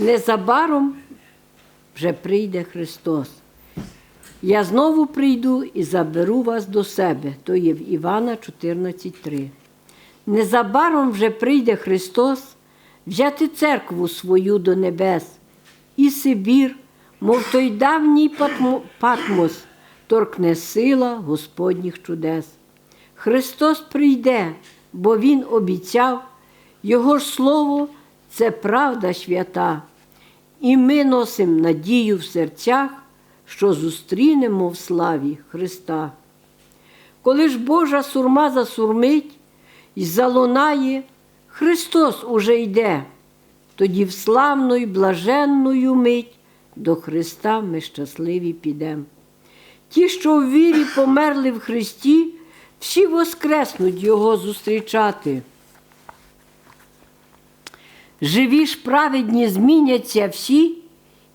Незабаром вже прийде Христос. Я знову прийду і заберу вас до себе. То є в Івана 14.3. Незабаром вже прийде Христос взяти церкву свою до небес, і Сибір, мов той давній патмо- патмос, торкне сила Господніх чудес. Христос прийде, бо Він обіцяв, Його ж слово це правда свята. І ми носимо надію в серцях, що зустрінемо в славі Христа. Коли ж Божа сурма засурмить і залунає, Христос уже йде, тоді в славну й блаженную мить до Христа ми щасливі підемо. Ті, що в вірі померли в Христі, всі воскреснуть Його зустрічати. Живі ж праведні зміняться всі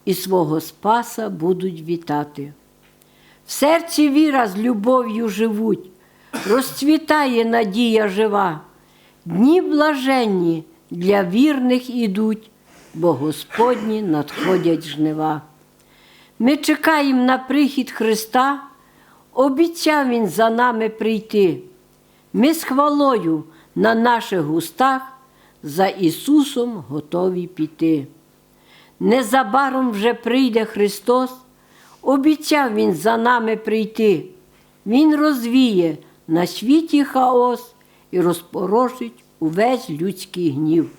і свого Спаса будуть вітати. В серці віра з любов'ю живуть, розцвітає надія жива. Дні блаженні для вірних ідуть, бо Господні надходять жнива. Ми чекаємо на прихід Христа, обіцяв Він за нами прийти. Ми з хвалою на наших устах за Ісусом готові піти. Незабаром вже прийде Христос, обіцяв Він за нами прийти. Він розвіє на світі хаос і розпорошить увесь людський гнів.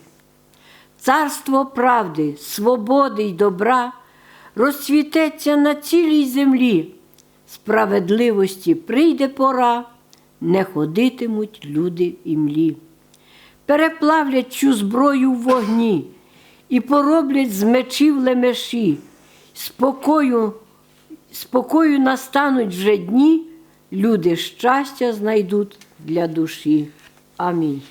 Царство правди, свободи й добра розцвітеться на цілій землі. Справедливості прийде пора, не ходитимуть люди в імлі. Переплавлять цю зброю в вогні і пороблять з мечів лемеші. Спокою, спокою настануть вже дні, люди щастя знайдуть для душі. Амінь.